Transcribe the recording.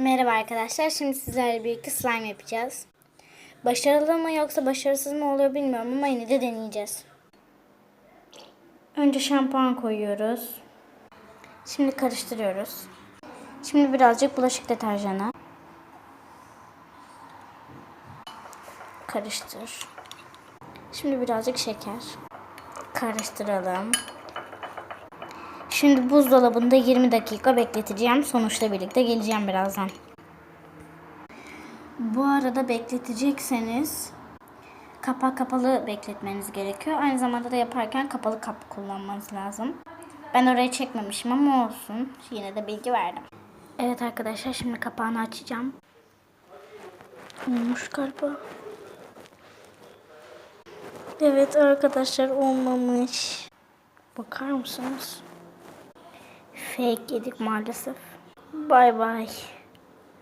Merhaba arkadaşlar. Şimdi sizlerle birlikte slime yapacağız. Başarılı mı yoksa başarısız mı oluyor bilmiyorum ama yine de deneyeceğiz. Önce şampuan koyuyoruz. Şimdi karıştırıyoruz. Şimdi birazcık bulaşık deterjanı. Karıştır. Şimdi birazcık şeker. Karıştıralım. Şimdi buzdolabında 20 dakika bekleteceğim. Sonuçla birlikte geleceğim birazdan. Bu arada bekletecekseniz kapak kapalı bekletmeniz gerekiyor. Aynı zamanda da yaparken kapalı kap kullanmanız lazım. Ben orayı çekmemişim ama olsun. Yine de bilgi verdim. Evet arkadaşlar şimdi kapağını açacağım. Olmuş galiba. Evet arkadaşlar olmamış. Bakar mısınız? Fake yedik maalesef. Bay bay.